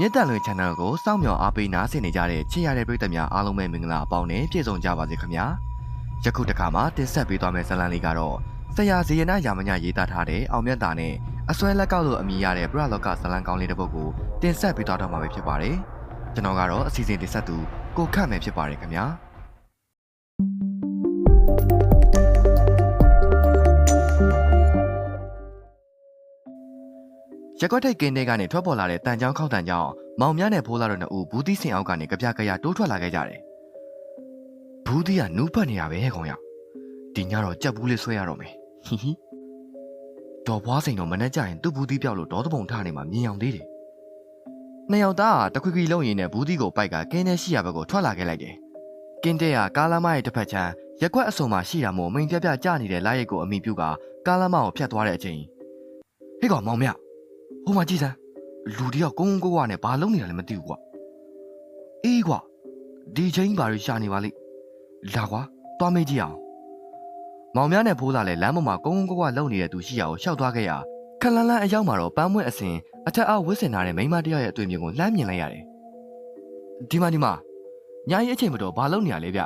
မြင့်တက်လွင် channel ကိုစောင့်မျှော်အားပေးနားဆင်နေကြတဲ့ချစ်ရတဲ့ပရိသတ်များအားလုံးပဲမင်္ဂလာအပေါင်းနဲ့ပြည့်စုံကြပါစေခင်ဗျာယခုတစ်ခါမှာတင်ဆက်ပေးသွားမယ့်ဇာတ်လမ်းလေးကတော့ဆရာဇေယနာယာမညရေးသားထားတဲ့အောင်မြတ်တာနဲ့အစွဲလက်ကောက်လို့အမည်ရတဲ့ပရလောကဇာတ်လမ်းကောင်းလေးတစ်ပုဒ်ကိုတင်ဆက်ပေးသွားတော့မှာပဲဖြစ်ပါတယ်ကျွန်တော်ကတော့အစီအစဉ်တင်ဆက်သူကိုခန့်မယ်ဖြစ်ပါတယ်ခင်ဗျာ ရက်ကွက်ထိတ်ကင်းတဲ့ကနေထွက်ပေါ်လာတဲ့တန်ချောင်းခောက်တန်ကြောင့်မောင်မြနဲ့ဖိုးလာတို့နှစ်ဦးဘူးသီးစင်အောက်ကနေကြပြကြရတိုးထွက်လာခဲ့ကြတယ်။ဘူးသီးကနူးဖတ်နေရပဲကောင်ရ။ဒီညတော့ကြက်ဘူးလေးဆွဲရတော့မယ်။ဟီဟီ။တော်ဘွားစိန်တော့မနှက်ကြရင်သူ့ဘူးသီးပြောက်လို့ဒေါသပုံထားနေမှမြင်အောင်သေးတယ်။နှစ်ယောက်သားကတခွေခွေလုံးရင်းနဲ့ဘူးသီးကိုပိုက်ကကင်းတဲ့ရှိရဘက်ကိုထွက်လာခဲ့လိုက်တယ်။ကင်းတဲ့ကကားလမ်းမရဲ့တစ်ဖက်ချမ်းရက်ကွက်အစုံမှာရှိတာမို့မိန်ပြပြကြနေတဲ့လာရက်ကိုအမိပြုကကားလမ်းမကိုဖြတ်သွားတဲ့အချိန်ဟေ့ကောင်မောင်မြ ဟိုမှာကြည့်စမ်းလူတယောက်ကုန်းကုန်းကွာနဲ့ဘာလုပ်နေတာလဲမသိဘူးကွာအေးကွာဒီချင်းဘာတွေရှာနေပါလိမ့်လာကွာသွားမေးကြည့်အောင်မောင်များနဲ့ဖိုးလာလဲလမ်းပေါ်မှာကုန်းကုန်းကွာလုံနေတဲ့သူရှိရအောင်ရှောက်သွားခဲ့ရခလန်းလန်းအရောက်မှာတော့ပန်းမွဲ့အစင်အထက်အောက်ဝစ်စင်ထားတဲ့မိန်းမတစ်ယောက်ရဲ့အတွေ့အမြင်ကိုလှမ်းမြင်လိုက်ရတယ်ဒီမှာဒီမှာညာကြီးအချိန်မတော်ဘာလုပ်နေရလဲဗျ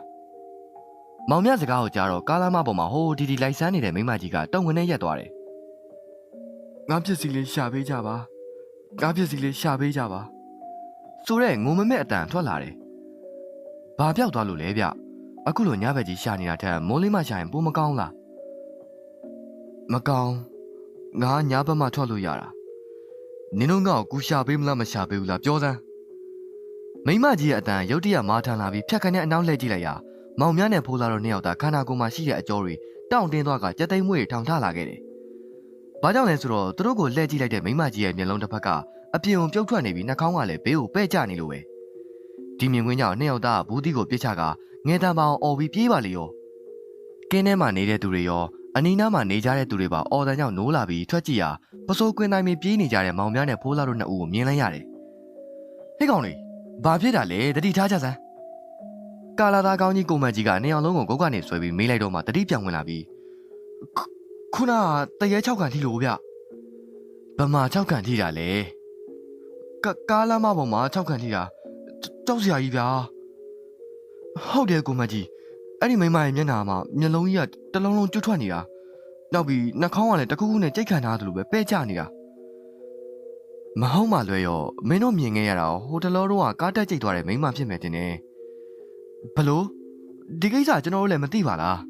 မောင်မြစကားကိုကြားတော့ကားလမ်းမပေါ်မှာဟိုဒီဒီလိုက်ဆန်းနေတဲ့မိန်းမကြီးကတုံဝင်နဲ့ရက်သွားတယ် ငါပစ္စည်းလေးရှာပေးကြပါငါပစ္စည်းလေးရှာပေးကြပါဆိုတော့ငုံမမဲ့အတန်ထွက်လာတယ်ဘာပြောက်သွားလို့လဲဗျအခုလိုညဘက်ကြီးရှာနေတာထက်မိုးလေးမှရှာရင်ပိုမကောင်းလားမကောင်းငါညဘက်မှထွက်လို့ရတာနင်တို့ငါ့ကိုကူရှာပေးမလားမရှာပေးဘူးလားပြောစမ်းမိမကြီးရဲ့အတန်ရုတ်တရက်မာထန်လာပြီးဖြတ်ခနဲ့အနောက်လှည့်ကြည့်လိုက်ရမောင်မြနဲ့ဖိုးလာတော့နှစ်ယောက်သာခန္ဓာကိုယ်မှာရှိတဲ့အကျော်တွေတောင့်တင်းသွားကကြက်သိမ်းမွေးတွေထောင်ထလာခဲ့တယ်။ ဘာကြောင့်လဲဆိုတော့သူတို့ကိုလှည့်ကြည့်လိုက်တဲ့မိမကြီးရဲ့မျက်လုံးတစ်ဖက်ကအပြင်ုံပြုတ်ထွက်နေပြီးနှာခေါင်းကလည်းဘေးကိုပဲ့ကျနေလို့ပဲ။ဒီမြင်ကွင်းကြောင့်နှစ်ယောက်သားကဘူးသီးကိုပြစ်ချကငဲတံပေါင်အော်ပြီးပြေးပါလေရော။ကင်းထဲမှာနေတဲ့သူတွေရောအနီးနားမှာနေကြတဲ့သူတွေပါအော်တန်ကြောင့်နိုးလာပြီးထွက်ကြည့်ရာပစိုးကွင်းတိုင်းမီပြေးနေကြတဲ့မောင်များနဲ့ဖိုးလာတို့နှစ်ဦးကိုမြင်လိုက်ရတယ်။ဟေ့ကောင်လေးဘာဖြစ်တာလဲတတိထားကြစမ်း။ကာလာသားကောင်းကြီးကိုမန်ကြီးကနေအောင်လုံးကိုဂုတ်ကနေဆွဲပြီးမေးလိုက်တော့မှတတိပြောင်ဝင်လာပြီး ခုနကတရေ6ကန်ထိလို့ဗျဗမာ6ကန်ထိတာလေကကားလမ်းမပေါ်မှာ6ကန်ထိတာကြောက်စရာကြီးဗျာဟုတ်တယ်ကိုမကြီးအဲ့ဒီမိမရဲ့မျက်နှာမှာမျက်လုံးကြီးကတလုံးလုံးကျွတ်ထွက်နေတာနောက်ပြီးနှာခေါင်းကလည်းတခုခုနဲ့ကြိတ်ခံထားသလိုပဲပဲ့ကျနေတာမဟုတ်မှလွယ်ရောမင်းတို့မြင်ခဲ့ရတာဟိုတလောတော့ကားတက်ကြိတ်သွားတဲ့မိမဖြစ်မယ်တင်နေဘလို့ဒီကိစ္စကျွန်တော်တို့လည်းမသိပါလား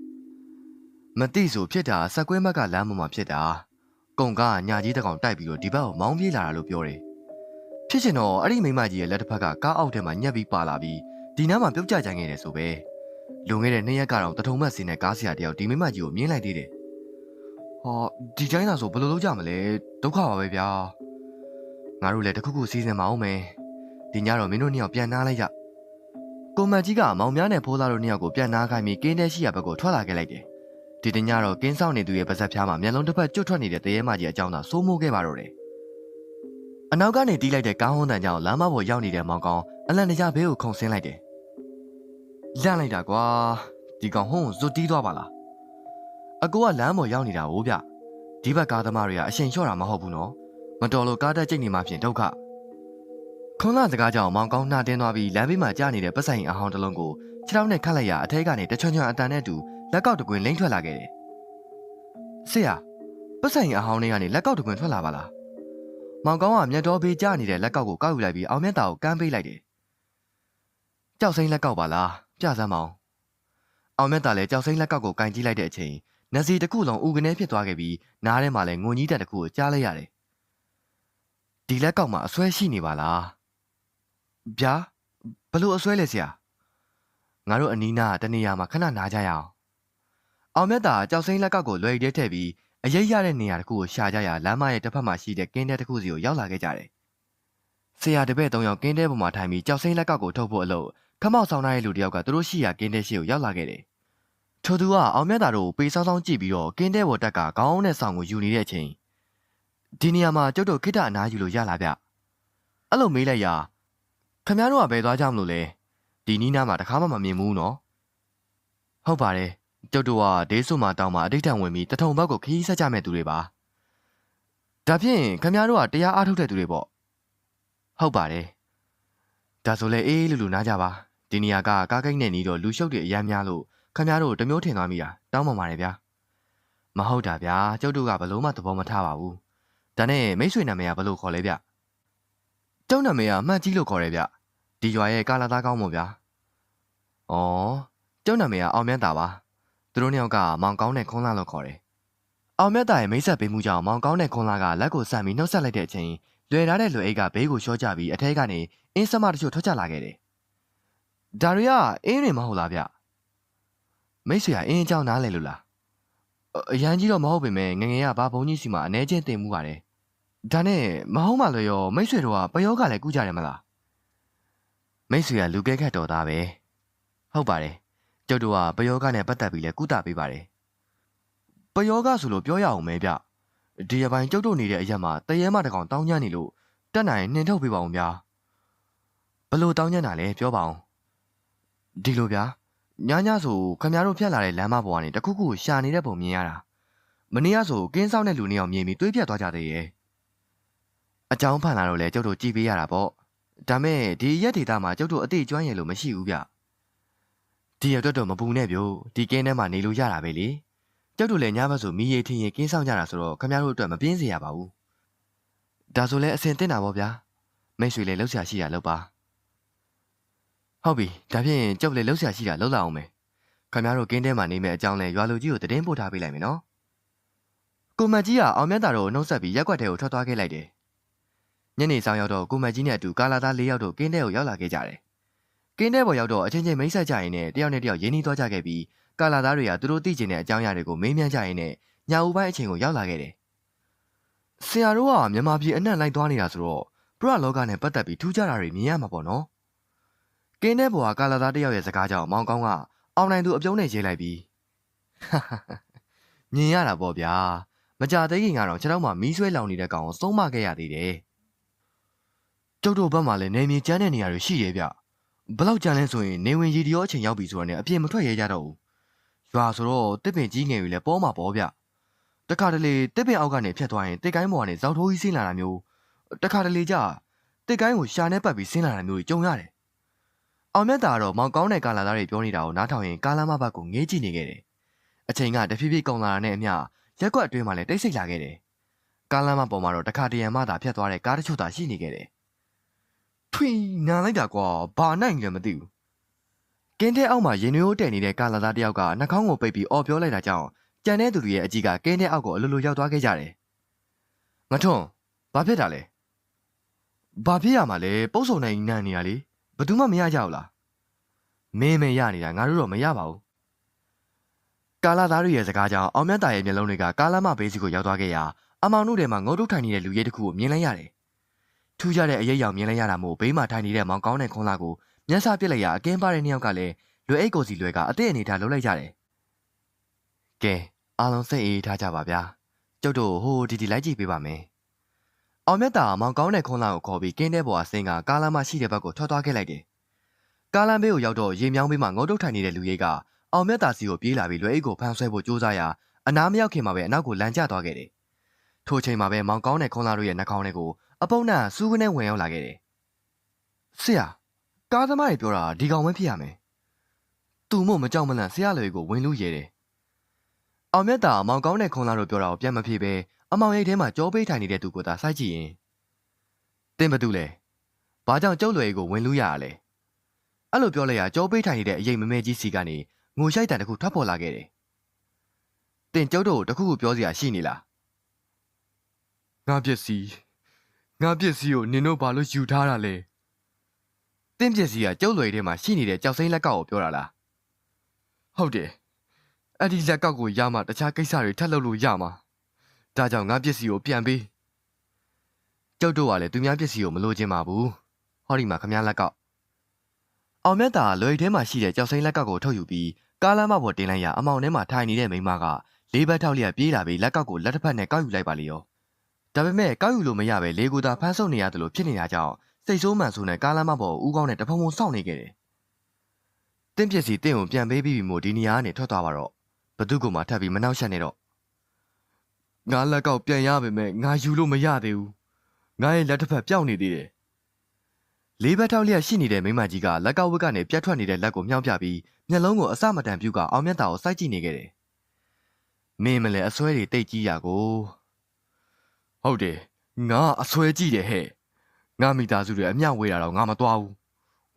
မသိဆိုဖြစ်တာစက်ကွဲမက်ကလမ်းပေါ်မှာဖြစ်တာကုံကညာကြီးတစ်ကောင်တိုက်ပြီးတော့ဒီဘက်ကိုမောင်းပြေးလာတာလို့ပြောတယ်ဖြစ်ချင်တော့အဲ့ဒီမိမကြီးရဲ့လက်တစ်ဖက်ကကားအောက်ထဲမှာညက်ပြီးပါလာပြီးဒီနားမှာပြုတ်ကျကြိုင်ခဲ့တယ်ဆိုပဲလွန်ခဲ့တဲ့နှစ်ရက်ကတော့တထုံမက်စင်းနဲ့ကားဆရာတယောက်ဒီမိမကြီးကိုမြင်လိုက်သေးတယ်ဟောဒီတိုင်းသာဆိုဘယ်လိုလုပ်ကြမလဲဒုက္ခပါပဲဗျာငါတို့လည်းတစ်ခုခုစီစဉ်မအောင်မယ်ဒီညတော့မင်းတို့နှစ်ယောက်ပြန်နားလိုက်ကြကိုမတ်ကြီးကမောင်များနဲ့ဖိုးသားတို့နှစ်ယောက်ကိုပြန်နားခိုင်းပြီးကင်းတဲ့ရှိရာဘက်ကိုထွက်လာခဲ့လိုက်တယ် ဒီတညတော့ကင်းဆောင်နေသူရဲ့ပါဇက်ဖျားမှာမျက်လုံးတစ်ဖက်ကျွတ်ထွက်နေတဲ့တရေမကြီးအကြောင်းသာစိုးမိုးခဲ့ပါတော့တယ်။အနောက်ကနေတီးလိုက်တဲ့ကားဟွန်းတန်ကြောင့်လမ်းမပေါ်ရောက်နေတဲ့မောင်ကောင်အလန့်တကြားဘေးကိုခုန်ဆင်းလိုက်တယ်။လန့်လိုက်တာကွာဒီကောင်ဟွန်းကိုဇွတ်တီးသွားပါလား။အကိုကလမ်းပေါ်ရောက်နေတာဟိုဗျ။ဒီဘက်ကားသမားတွေကအရှင်လျှော့တာမဟုတ်ဘူးနော်။မတော်လို့ကားတက်ကြိတ်နေမှဖြင့်ဒုက္ခ။ခွန်လာစကားကြောင့်မောင်ကောင်နှာတင်းသွားပြီးလမ်းဘေးမှာကြားနေတဲ့ပတ်ဆိုင်အဟောင်းတစ်လုံးကိုခြေထောက်နဲ့ခတ်လိုက်ရအထဲကနေတချွန်ချွန်အတန်နဲ့အတူ လက်ကောက်တကွင်လိမ့်ထွက်လာခဲ့တယ်။ဆရာပတ်ဆိုင်အဟောင်းလေးကနေလက်ကောက်တကွင်ထွက်လာပါလား။မောင်ကောင်းကမျက်တော်ဘေးကျနေတဲ့လက်ကောက်ကိုကောက်ယူလိုက်ပြီးအောင်မြတ်တာကိုကမ်းပေးလိုက်တယ်။ကြောက်စိမ့်လက်ကောက်ပါလား။ပြစမ်းမောင်။အောင်မြတ်တာလည်းကြောက်စိမ့်လက်ကောက်ကိုကင်ကြည့်လိုက်တဲ့အချိန်နစီတစ်ခုလုံးဥကနေဖြစ်သွားခဲ့ပြီးနားထဲမှာလည်းငုံကြီးတက်တစ်ခုကိုကြားလိုက်ရတယ်။ဒီလက်ကောက်မှာအဆွဲရှိနေပါလား။ဗျာဘလို့အဆွဲလဲဆရာ။ငါတို့အနီးနားတနေရာမှာခဏနားကြရအောင်။ အောင်မြတ်တာကြောက်စိမ့်လက်ကောက်ကိုလွယ်ရဲထည့်ပြီးအရိပ်ရတဲ့နေရာတစ်ခုကိုရှာကြရလမ်းမရဲ့တစ်ဖက်မှာရှိတဲ့ကင်းတဲတစ်ခုစီကိုရောက်လာခဲ့ကြတယ်။ဆရာတပည့်သုံးယောက်ကင်းတဲပေါ်မှာထိုင်ပြီးကြောက်စိမ့်လက်ကောက်ကိုထုတ်ဖို့အလို့ခမောက်ဆောင်ထားတဲ့လူတစ်ယောက်ကသူတို့ရှိရာကင်းတဲရှိကိုရောက်လာခဲ့တယ်။ထိုသူကအောင်မြတ်တာတို့ကိုပေးဆောင်ဆောင်ကြည့်ပြီးတော့ကင်းတဲပေါ်တက်ကခေါင်းနဲ့ဆောင်ကိုယူနေတဲ့အချိန်ဒီနေရာမှာကျုပ်တို့ခိတ္တအနားယူလို့ရလာဗျ။အဲ့လိုမေးလိုက်ရာခမည်းတော်ကဘယ်သွားကြမလို့လဲ။ဒီနီးနားမှာတခါမှမမြင်ဘူးနော်။ဟုတ်ပါတယ်။ ကျုပ်တို့ကဒေးဆုမာတောင်းမှာအဋိဌံဝင်ပြီးတထုံဘက်ကိုခရီးဆက်ကြမဲ့သူတွေပါ။ဒါဖြင့်ခမည်းတော်ကတရားအားထုတ်တဲ့သူတွေပေါ့။ဟုတ်ပါတယ်ဒါဆိုလဲအေးလူလူနားကြပါဒီနေရာကကားကိတ်နဲ့နီးတော့လူရှုပ်တွေအများများလို့ခမများတို့တမျိုးထင်သွားမိတာတောင်းပန်ပါတယ်ဗျာမဟုတ်တာဗျာကျုပ်တို့ကဘလို့မှသဘောမထားပါဘူးဒါနဲ့မိတ်ဆွေနာမည်ကဘလို့ခေါ်လဲဗျကျောင်းနာမည်ကအမှတ်ကြီးလို့ခေါ်တယ်ဗျဒီရွာရဲ့ကာလာသားကောင်းမို့ဗျာဩကျောင်းနာမည်ကအောင်မြတ်တာပါ သူတို့နှစ်ယောက်ကမောင်ကောင်းတဲ့ခွန်လာလို့ခေါ်တယ်အောင်မြတ်တာရဲ့မိတ်ဆက်ပေးမှုကြောင့်မောင်ကောင်းတဲ့ခွန်လာကလက်ကိုဆန့်ပြီးနှုတ်ဆက်လိုက်တဲ့အချိန်လွယ်ထားတဲ့လွယ်အိတ်ကဘေးကိုရှော့ချပြီးအထဲကနေအင်းစမတချို့ထွက်ချလာခဲ့တယ်။ဒါရီကအင်းတွေမဟုတ်လားဗျ။မိတ်ဆွေကအင်းအကြောင်းနားလည်လို့လား။အရန်ကြီးတော့မဟုတ်ပေမဲ့ငငယ်ကဘာဘုံကြီးစီမှာအနေချင်းတင်မှုပါတယ်။ဒါနဲ့မဟုတ်မှလည်းရောမိတ်ဆွေတို့ကပယောကလည်းကူးကြတယ်မလား။မိတ်ဆွေကလူကဲခတ်တော်သားပဲ။ဟုတ်ပါတယ်။ ကျုပ်တို့ကပယောကနဲ့ပတ်သက်ပြီးလဲကုသပေးပါတယ်။ပယောကဆိုလို့ပြောရအောင်မဲဗျ။ဒီရပိုင်းကျုပ်တို့နေတဲ့အရက်မှာတရေမတကောင်တောင်းညံ့နေလို့တက်နိုင်နှင်ထုတ်ပေးပါဦးဗျာဘလို့တောင်းညံ့တာလဲပြောပါအောင်ဒီလိုဗျာညညဆိုခမရတို့ဖြတ်လာတဲ့လမ်းမပေါ်ကနေတခုခုရှာနေတဲ့ပုံမြင်ရတာမနေ့ကဆိုကင်းဆောင်တဲ့လူနှစ်ယောက်မြင်ပြီးတွေးပြတ်သွားကြသေးရဲ့အကြောင်းဖန်လာတော့လဲကျုပ်တို့ကြည်ပေးရတာပေါ့ဒါမဲ့ဒီရက်ဒေတာမှာကျုပ်တို့အသေးကျွမ်းရလို့မရှိဘူးဗျ ဒီရအတွက်တော့မပူနဲ့ဗျို့ဒီကင်းထဲမှာနေလို့ရတာပဲလေကျုပ်တို့လည်းညဘက်ဆိုမီးရီထင်းရင်ကင်းဆောင်ကြတာဆိုတော့ခမရတို့အတွက်မပြင်းစေရပါဘူးဒါဆိုလဲအစင်တင်တာပေါ့ဗျာမိတ်ဆွေလည်းလှုပ်ရှားရှိတာလှုပ်ပါဟုတ်ပြီဒါဖြင့်ကျုပ်လည်းလှုပ်ရှားရှိတာလှုပ်လာအောင်မယ်ခင်ဗျားတို့ကင်းထဲမှာနေမဲ့အကြောင်းလဲရွာလူကြီးကိုတည်င်းပို့ထားပေးလိုက်မယ်နော်ကိုမတ်ကြီးကအောင်မြတ်တာတို့နှုတ်ဆက်ပြီးရက်ွက်ထဲကိုထွက်သွားခဲ့လိုက်တယ်ညနေဆောင်ရောက်တော့ကိုမတ်ကြီးနဲ့အတူကာလာသား၄ယောက်တို့ကင်းထဲကိုရောက်လာခဲ့ကြတယ် ကင်းထဲပေါ်ရောက်တော့အချင်းချင်းမိတ်ဆက်ကြရင်နဲ့တယောက်နဲ့တယောက်ရင်းနှီးသွားကြခဲ့ပြီးကာလာသားတွေကသူတို့သိကျင်တဲ့အကြောင်းအရာတွေကိုမေးမြန်းကြရင်နဲ့ညဦးပိုင်းအချိန်ကိုရောက်လာခဲ့တယ်ဆရာတို့ကမြန်မာပြည်အနှံ့လိုက်သွားနေတာဆိုတော့ပရလောကနဲ့ပတ်သက်ပြီးထူးခြားတာတွေမြင်ရမှာပေါ့နော်ကင်းတဲ့ဘွာကာလာသားတယောက်ရဲ့စကားကြောင့်မောင်ကောင်းကအောင်နိုင်သူအပြုံးနဲ့ရေးလိုက်ပြီးမြင်ရတာပေါ့ဗျာမကြသေးခင်ကတော့ကျွန်တော်မှမီးဆွဲလောင်နေတဲ့ကောင်ကိုသုံးမခဲ့ရသေးတယ်ကျုပ်တို့ဘက်မှာလည်းနေမြေကျန်းတဲ့နေရာတွေရှိရဲ့ဗျ ဘလောက်ကြမ်းလဲဆိုရင်နေဝင်ရီဒီယောအချိန်ရောက်ပြီဆိုတော့ねအပြင်မထွက်ရဲကြတော့ဘူးရွာဆိုတော့တစ်ပင်ကြီးငယ်တွေလည်းပေါ်မှာပေါ့ဗျတခါတလေတစ်ပင်အောက်ကနေဖြတ်သွားရင်တစ်ကိုင်းပေါ်ကနေဇောက်ထိုးကြီးဆင်းလာတာမျိုးတခါတလေကျတစ်ကိုင်းကိုရှာနဲ့ပတ်ပြီးဆင်းလာတာမျိုးကြီးကြုံရတယ်အောင်မြတ်တာကတော့မောင်ကောင်းတဲ့ကာလာသားတွေပြောနေတာကိုနားထောင်ရင်ကာလာမဘတ်ကိုငေးကြည့်နေခဲ့တယ်အချိန်ကတဖြည်းဖြည်းကုန်လာတာနဲ့အမျှရက်ကွက်အတွင်းမှာလည်းတိတ်ဆိတ်လာခဲ့တယ်ကာလာမပေါ်မှာတော့တခါတရံမှသာဖြတ်သွားတဲ့ကားတချို့သာရှိနေခဲ့တယ် ထွီနာလိုက်တာကွာဘာနိုင်လဲမသိဘူးကင်းတဲ့အောက်မှာရင်ရိုးတဲ့နေတဲ့ကာလာသားတယောက်ကနှာခေါင်းကိုပိတ်ပြီးအော်ပြောလိုက်တာကြောင့်ကြံတဲ့သူတွေရဲ့အကြီးကကင်းတဲ့အောက်ကိုအလိုလိုရောက်သွားခဲ့ကြတယ်ငထွန်းဘာဖြစ်တာလဲဘာဖြစ်ရမှာလဲပုတ်ဆုံနိုင်နန်းနေရလေဘယ်သူမှမရကြဘူးလားမင်းမရနေတာငါတို့တော့မရပါဘူးကာလာသားတွေရဲ့စကားကြောင့်အောင်မြတ်တာရဲ့မျက်လုံးတွေကကာလာမဘေးစီကိုရောက်သွားခဲ့ရာအမောင်တို့ထဲမှာငုတ်တုတ်ထိုင်နေတဲ့လူရဲတစ်ခုကိုမြင်လိုက်ရတယ် ထူးခြားတဲ့အရေးရောင်မြင်လိုက်ရတာမို့ဘေးမှာထိုင်နေတဲ့မောင်ကောင်းတဲ့ခွန်လာကိုမျက်စာပစ်လိုက်ရာအကင်းပါတဲ့နှစ်ယောက်ကလည်းလွယ်အိတ်ကိုစီလွယ်ကအတဲ့အနေထားလှုပ်လိုက်ကြတယ်ကဲအားလုံးစိတ်အေးထားကြပါဗျာကျုပ်တို့ဟိုဒီဒီလိုက်ကြည့်ပေးပါမယ်အောင်မြတ်တာမောင်ကောင်းတဲ့ခွန်လာကိုခေါ်ပြီးကင်းတဲ့ဘော်အဆင်းကကားလမ်းမရှိတဲ့ဘက်ကိုထွက်သွားခဲ့လိုက်တယ်ကားလမ်းဘေးကိုရောက်တော့ရေမြောင်းဘေးမှာငုတ်တုတ်ထိုင်နေတဲ့လူရိတ်ကအောင်မြတ်တာစီကိုပြေးလာပြီးလွယ်အိတ်ကိုဖမ်းဆွဲဖို့ကြိုးစားရာအနားမရောက်ခင်မှာပဲအနောက်ကိုလမ်းကျသွားခဲ့တယ်ထိုချိန်မှာပဲမောင်ကောင်းတဲ့ခွန်လာတို့ရဲ့နှာခေါင်းထဲကို အပုံနဲ့စူးကနေဝင်ရောက်လာခဲ့တယ်ဆရာကားသမားတွေပြောတာဒီကောင်ပဲဖြစ်ရမယ်သူမို့မကြောက်မလန့်ဆရာလွယ်ကိုဝင်လို့ရဲတယ်အောင်မြတ်တာမောင်ကောင်းတဲ့ခွန်လာတို့ပြောတာကိုပြန်မဖြေပဲအမောင်ရိတ်ထဲမှာကြောပေးထိုင်နေတဲ့သူကိုသာစိုက်ကြည့်ရင်တင်းဘသူလဲဘာကြောင့်ကျုပ်လွယ်ကိုဝင်လို့ရရလဲအဲ့လိုပြောလိုက်ရကြောပေးထိုင်နေတဲ့အရေးမမဲကြီးစီကနေငိုရှိုက်တန်တစ်ခုထွက်ပေါ်လာခဲ့တယ်တင်ကျုပ်တို့တခုခုပြောစရာရှိနေလားငါပစ္စည်း ငါပစ္စည်းကိုနင်တို့ဘာလို့ယူထားတာလဲတင်းပစ္စည်းကကျုပ်လွယ်ထဲမှာရှိနေတဲ့ကြောက်စိမ့်လက်ကောက်ကိုပြောတာလားဟုတ်တယ်အဲ့ဒီလက်ကောက်ကိုရမှတခြားကိစ္စတွေထပ်လုပ်လို့ရမှာဒါကြောင့်ငါပစ္စည်းကိုပြန်ပေးကျုပ်တို့ကလည်းသူများပစ္စည်းကိုမလိုချင်ပါဘူးဟောဒီမှာခမည်းလက်ကောက်အောင်မြတ်တာလွယ်ထဲမှာရှိတဲ့ကြောက်စိမ့်လက်ကောက်ကိုထုတ်ယူပြီးကားလမ်းမပေါ်တင်လိုက်ရအမောင်ထဲမှာထိုင်နေတဲ့မိန်းမကလေးဘက်ထောက်လျက်ပြေးလာပြီးလက်ကောက်ကိုလက်တစ်ဖက်နဲ့ကောက်ယူလိုက်ပါလေရော ဒါပေမဲ့ကောက်ယူလို့မရပဲလေကိုသာဖမ်းဆုပ်နေရတယ်လို့ဖြစ်နေတာကြောင့်စိတ်ဆိုးမှန်ဆိုးနဲ့ကားလမ်းမပေါ်ဦးကောင်းနဲ့တဖုံဖုံစောင့်နေခဲ့တယ်တင်းပစ္စည်းတင့်ကိုပြန်ပေးပြီးပြီမို့ဒီနေရာကနေထွက်သွားပါတော့ဘသူ့ကိုမှထပ်ပြီးမနှောက်ယှက်နေတော့ငါလက်ကောက်ပြန်ရပါမယ်ငါယူလို့မရသေးဘူးငါရဲ့လက်တစ်ဖက်ပြောင်းနေသေးတယ်လေးဘက်ထောက်လျက်ရှိနေတဲ့မိန်းမကြီးကလက်ကဝက်ကနေပြတ်ထွက်နေတဲ့လက်ကိုမြှောက်ပြပြီးမျက်လုံးကိုအစမတန်ပြုတ်ကအောင်မြတ်တာကိုစိုက်ကြည့်နေခဲ့တယ်။မင်းမလဲအစွဲတွေတိတ်ကြီးရကို ဟုတ်တယ်ငါအစွဲကြည့်တယ်ဟဲ့ငါမိသားစုတွေအမျှဝေးတာတော့ငါမသွားဘူး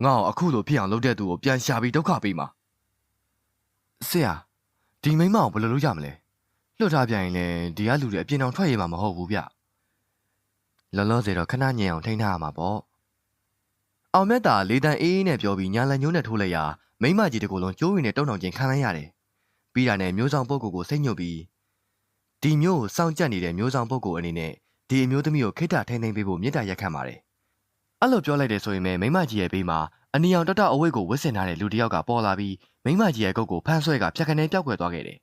ငါ့ကိုအခုလိုဖြစ်အောင်လုပ်တဲ့သူကိုပြန်ရှာပြီးဒုက္ခပေးမှာဆရာဒီမိန်းမကိုဘယ်လိုလုပ်ရမလဲလွတ်ထားပြန်ရင်လည်းဒီကလူတွေအပြင်အောင်ထွက်ရမှာမဟုတ်ဘူးဗျလောလောဆယ်တော့ခဏညင်အောင်ထိန်းထားရမှာပေါ့အောင်မြတ်တာလေးတန်းအေးအေးနဲ့ပြောပြီးညာလန်ညိုးနဲ့ထိုးလိုက်ရာမိန်းမကြီးတကူလုံးကျိုးဝင်နဲ့တုံတောင်ချင်းခံလိုက်ရတယ်ပြီးတာနဲ့မျိုးဆောင်ပုဂ္ဂိုလ်ကိုစိတ်ညှို့ပြီး ဒီမျိုးကိုစောင့်ကြပ်နေတဲ့မျိုးဆောင်ပုဂ္ဂိုလ်အနေနဲ့ဒီအမျိုးသမီးကိုခိတ္တထိန်းသိမ်းပေးဖို့မြစ်တာရက်ခံပါတယ်အဲ့လိုပြောလိုက်တယ်ဆိုရင်ပဲမိန်းမကြီးရဲ့ဘေးမှာအနီအောင်တတအဝိတ်ကိုဝစ်စင်ထားတဲ့လူတစ်ယောက်ကပေါ်လာပြီးမိန်းမကြီးရဲ့ကုတ်ကိုဖမ်းဆွဲကဖြတ်ခနဲပြောက်ကွယ်သွားခဲ့တယ်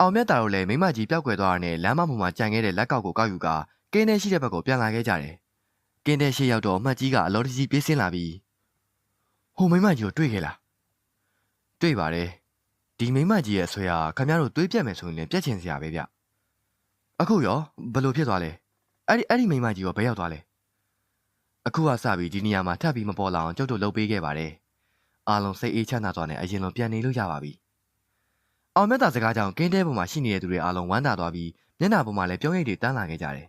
အောင်မြတ်တာတို့လည်းမိန်းမကြီးပြောက်ကွယ်သွားတာနဲ့လမ်းမပေါ်မှာကြံခဲ့တဲ့လက်ကောက်ကိုကောက်ယူကကင်းထဲရှိတဲ့ဘက်ကိုပြန်လာခဲ့ကြတယ်ကင်းထဲရှိရောက်တော့အမှတ်ကြီးကအလောတကြီးပြေးဆင်းလာပြီးဟိုမိန်းမကြီးကိုတွေ့ခဲ့လားတွေ့ပါတယ်ဒီမိန်းမကြီးရဲ့အဆွဲဟာခင်ဗျားတို့တွေးပြတ်မယ်ဆိုရင်လည်းပြက်ချင်စရာပဲဗျ အခုရောဘယ်လိုဖြစ်သွားလဲအဲ့ဒီအဲ့ဒီမိန်းမကြီးရောဘယ်ရောက်သွားလဲအခုကစပြီးဒီနေရာမှာထပ်ပြီးမပေါ်လာအောင်ကျုပ်တို့လုပ်ပေးခဲ့ပါတယ်အားလုံးစိတ်အေးချမ်းသာစွာနဲ့အရင်လိုပြန်နေလို့ရပါပြီအောင်မြတ်တာစကားကြောင့်ကင်းတဲပေါ်မှာရှိနေတဲ့သူတွေအားလုံးဝမ်းသာသွားပြီးမျက်နှာပေါ်မှာလည်းပြုံးရိပ်တွေတန်းလာခဲ့ကြတယ်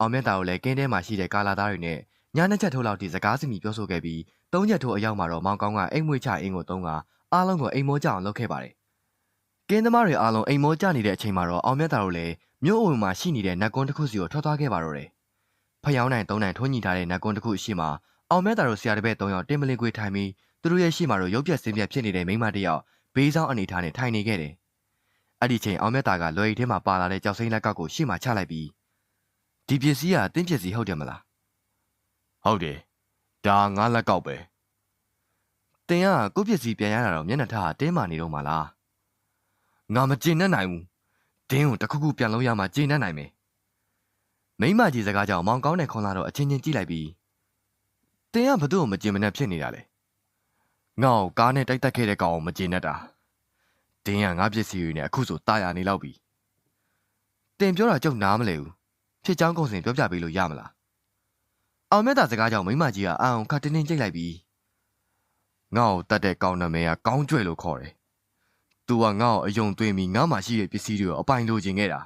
အောင်မြတ်တာကိုလည်းကင်းတဲမှာရှိတဲ့ကာလာသားတွေနဲ့ညနှစ်ချက်ထိုးလောက်ဒီစကားစမြည်ပြောဆိုခဲ့ပြီးသုံးချက်ထိုးအရောက်မှာတော့မောင်ကောင်းကအိမ်မွေးချအင်းကိုသုံးကအားလုံးကိုအိမ်မိုးကြအောင်လုပ်ခဲ့ပါတယ်ကင်းသမားတွေအားလုံးအိမ်မိုးကြနေတဲ့အချိန်မှာတော့အောင်မြတ်တာတို့လည်း မြို့အုံမှာရှိနေတဲ့နတ်ကွန်းတစ်ခုစီကိုထွက်သွားခဲ့ပါတော့တယ်ဖျောင်းနိုင်သုံးနိုင်ထွန်းညီထားတဲ့နတ်ကွန်းတစ်ခုရှိမှအောင်မြတ်တာတို့ဆရာတပည့်၃ယောက်တင်မလင်ကွေထိုင်ပြီးသူတို့ရဲ့ရှိမှတော့ရုပ်ပြက်စင်းပြက်ဖြစ်နေတဲ့မိန်းမတစ်ယောက်ဘေးဆောင်အနေထားနဲ့ထိုင်နေခဲ့တယ်အဲ့ဒီချိန်အောင်မြတ်တာကလွယ်ရီထဲမှာပါလာတဲ့ကြောက်စိမ့်လက်ကောက်ကိုရှေ့မှာချလိုက်ပြီးဒီပစ္စည်းကတင်းပစ္စည်းဟုတ်တယ်မလားဟုတ်တယ်ဒါငါလက်ကောက်ပဲတင်ကကိုယ့်ပစ္စည်းပြန်ရတာတော့မျက်နှာထားတင်းမာနေတော့မှလားငါမကျင်နဲ့နိုင်ဘူး တင်းကိုတခုခုပြန်လို့ရမှကျေနပ်နိုင်မယ်မိမကြီးစကားကြောင့်မောင်ကောင်းတဲ့ခွန်လာတော့အချင်းချင်းကြည့်လိုက်ပြီးတင်းကဘသူ့ကိုမကျေမနပ်ဖြစ်နေတာလဲငါ့ကိုကားနဲ့တိုက်တက်ခဲ့တဲ့ကောင်ကိုမကျေနပ်တာတင်းကငါပစ္စည်းတွေနဲ့အခုဆိုတာယာနေလောက်ပြီတင်ပြောတာကြောက်နားမလဲဘူးဖြစ်ချောင်းကုန်စင်ပြောပြပေးလို့ရမလားအောင်မေတ္တာစကားကြောင့်မိမကြီးကအာအောင်ခတ်တင်းတင်းကြိတ်လိုက်ပြီးငါ့ကိုတတ်တဲ့ကောင်နာမည်ကကောင်းကျွဲလို့ခေါ်တယ် तू ကငါ့ကိုအယုံသွင်းပြီးငါ့မှာရှိတဲ့ပစ္စည်းတွေကိုအပိုင်လိုချင်ခဲ့တာ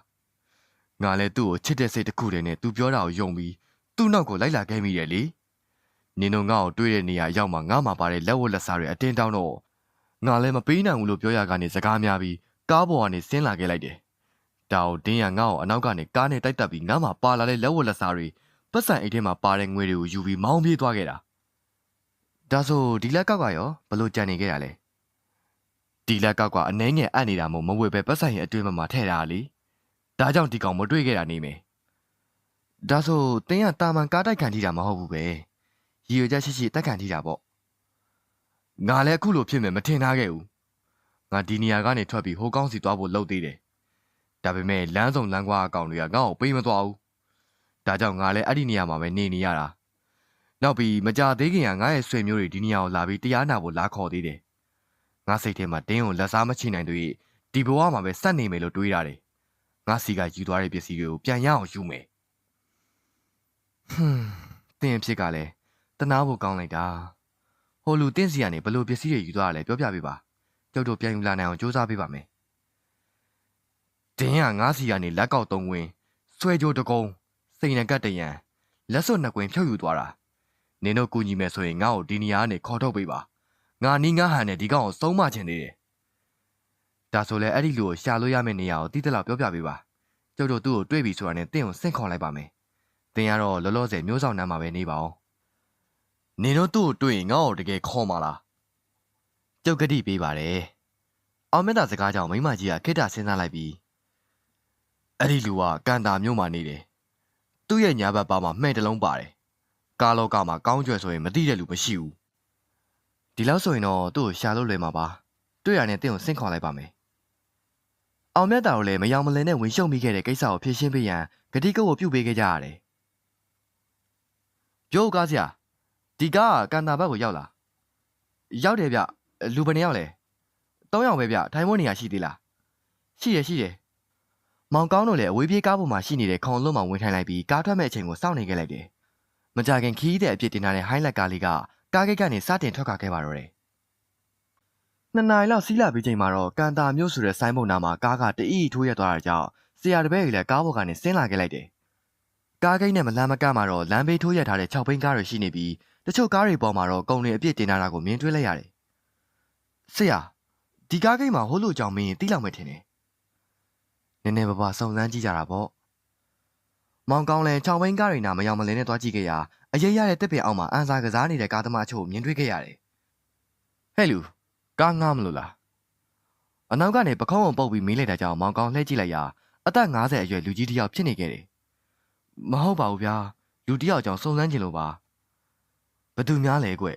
။ငါလည်းသူ့ကိုချစ်တဲ့စိတ်တစ်ခုတည်းနဲ့ तू ပြောတာကိုယုံပြီး သူ့နောက်ကိုလိုက်လာခဲ့မိတယ်လေ။နင်တို့ငါ့ကိုတွေ့တဲ့နေရာရောက်မှငါ့မှာပါတဲ့လက်ဝတ်လက်စားတွေအတင်းတောင်းတော့ ငါလည်းမပေးနိုင်ဘူးလို့ပြောရကနေ စကားများပြီး ကားပေါ်ကနေဆင်းလာခဲ့လိုက်တယ်။ဒါကိုတင်းရငါ့ကိုအနောက်ကနေကားနဲ့တိုက်တက်ပြီး ငါ့မှာပါလာတဲ့လက်ဝတ်လက်စားတွေပတ်စံအိတ်ထဲမှာပါတဲ့ငွေတွေကိုယူပြီး မောင်းပြေးသွားခဲ့တာ။ဒါဆို ဒီလက်ကောက်ကရောဘလို့ကြံနေခဲ့တာလဲ။ ဒီလက်ကောက်ကအနှဲငယ်အပ်နေတာမို့မဝေပဲပတ်စံရဲ့အတွင်းမှာထည့်တာလေ။ဒါကြောင့်ဒီကောင်မတွေ့ခဲ့တာနေမယ်။ဒါဆိုတင်းကတာမန်ကားတိုက်ခံထိတာမဟုတ်ဘူးပဲ။ရည်ရွယ်ချက်ရှိရှိတက်ခံထိတာပေါ့။ငါလည်းအခုလိုဖြစ်မယ်မထင်ထားခဲ့ဘူး။ငါဒီနေရာကနေထွက်ပြီးဟိုကောင်းစီသွားဖို့လုပ်သေးတယ်။ဒါပေမဲ့လမ်းစုံလမ်းကွာအကောင်တွေကငါ့ကိုပေးမသွားဘူး။ဒါကြောင့်ငါလည်းအဲ့ဒီနေရာမှာပဲနေနေရတာ။နောက်ပြီးမကြသေးခင်ကငါရဲ့ဆွေမျိုးတွေဒီနေရာကိုလာပြီးတရားနာဖို့လာခေါ်သေးတယ်။ ငါစိတ်ထဲမှာတင်းကိုလက်စားမချိနိုင်သေးဒီဘဝမှာပဲစက်နေမယ်လို့တွေးရတယ်။ငါစီကယူသွားတဲ့ပစ္စည်းတွေကိုပြန်ရအောင်ယူမယ်။ဟွန်းတင်းအဖြစ်ကလည်းတနာဖို့ကောင်းလိုက်တာ။ဟိုလူတင်းစီကနေဘလို့ပစ္စည်းတွေယူသွားရလဲပြောပြပေးပါ။ကျုပ်တို့ပြန်ယူလာနိုင်အောင်စူးစမ်းပေးပါမယ်။တင်းကငါစီကနေလက်ကောက်သုံးဝင်ဆွဲကြိုးတကုံးစိန်နကတ်တရံလက်စွပ်နှစ်ကွင်ဖြုတ်ယူသွားတာနင်တို့ကူညီမယ်ဆိုရင်ငါ့ကိုဒီနေရာကနေခေါ်ထုတ်ပေးပါ ငါနီးငါဟန်နဲ့ဒီကောင်ကိုဆုံးမချင်သေးတယ်ဒါဆိုလဲအဲ့ဒီလူကိုရှာလို့ရမယ့်နေရာကိုတိတိကျပြောပြပေးပါကျုပ်တို့သူ့ကိုတွေ့ပြီဆိုတာနဲ့တင့်ကိုဆင့်ခေါ်လိုက်ပါမယ်တင်ရတော့လောလောဆယ်မျိုးဆောင်နှမ်းမှာပဲနေပါအောင်နင်တို့သူ့ကိုတွေ့ရင်ငါ့ကိုတကယ်ခေါ်มาလားကျုပ်ကတိပေးပါတယ်အောင်မြတ်တာစကားကြောင့်မိမကြီးကခိတ္တစဉ်းစားလိုက်ပြီးအဲ့ဒီလူကကန်တာမြို့မှာနေတယ်သူ့ရဲ့ညာဘက်ပါမှာမှဲ့တလုံးပါတယ်ကားလောကမှာကောင်းကြွယ်ဆိုရင်မသိတဲ့လူမရှိဘူး ဒီလောက်ဆိုရင်တော့သူ့ကိုရှာလို့လွယ်မှာပါတွေ့ရတဲ့တင့်ကိုဆင့်ခေါ်လိုက်ပါမယ်အောင်မြတ်တာတို့လည်းမယောင်မလင်နဲ့ဝင်ရှုံမိခဲ့တဲ့ကိစ္စကိုဖြေရှင်းပေးရန်ဂတိကုတ်ကိုပြုတ်ပေးခဲ့ကြရတယ်ပြောကားစရာဒီကားကကန်တာဘက်ကိုရောက်လာရောက်တယ်ဗျလူဘယ်နှယောက်လဲ၃ယောက်ပဲဗျထိုင်ဖို့နေရာရှိသေးလားရှိရရှိတယ်မောင်ကောင်းတို့လည်းအဝေးပြေးကားပေါ်မှာရှိနေတဲ့ခေါင်လွတ်မှဝင်ထိုင်လိုက်ပြီးကားထွက်မဲ့အချိန်ကိုစောင့်နေခဲ့လိုက်တယ်မကြခင်ခီးတဲ့အပြစ်တင်ထားတဲ့ဟိုင်းလက်ကားလေးက ကားဂိတ်ကနေစတင်ထွက်ခွာခဲ့ပါတော့တယ်။နှစ်နာရီလောက်စီးလာပြီးချိန်မှာတော့ကန်တာမျိုးဆိုတဲ့ဆိုင်းဘုံနာမှာကားကတအီထိုးရက်သွားတာကြောင့်ဆရာတပည့်ကြီးလည်းကားပေါ်ကနေဆင်းလာခဲ့လိုက်တယ်။ကားဂိတ်နဲ့မလမ်းမကမ်းမှာတော့လမ်းဘေးထိုးရက်ထားတဲ့6ဘိန်းကားတွေရှိနေပြီးတချို့ကားတွေပေါ်မှာတော့ကုန်တွေအပြစ်တင်ထားတာကိုမြင်တွေ့လိုက်ရတယ်။ဆရာဒီကားဂိတ်မှာဟိုးလို့ကြောင်မင်းတိလောက်မယ်ထင်တယ်။နည်းနည်းပါးပါစုံစမ်းကြည့်ကြတာပေါ့။မောင်ကောင်းလည်း6ဘိန်းကားတွေနာမရောက်မလင်းနဲ့တွားကြည့်ခဲ့ရာ အရေးရတဲ့တစ်ပင်အောက်မှာအန်စာကစားနေတဲ့ကားသမားအချို့မြင်တွေ့ခဲ့ရတယ်။ဟဲ့လူကားငားမလို့လား။အနောက်ကနေပခုံးအောင်ပုတ်ပြီးမေးလိုက်တာကြောင့်မောင်ကောင်းလှည့်ကြည့်လိုက်ရာအသက်50အရွယ်လူကြီးတစ်ယောက်ဖြစ်နေခဲ့တယ်။မဟုတ်ပါဘူးဗျာ။လူတစ်ယောက်ကြောင့်စုံစမ်းကြည့်လို့ပါ။ဘသူများလဲကွ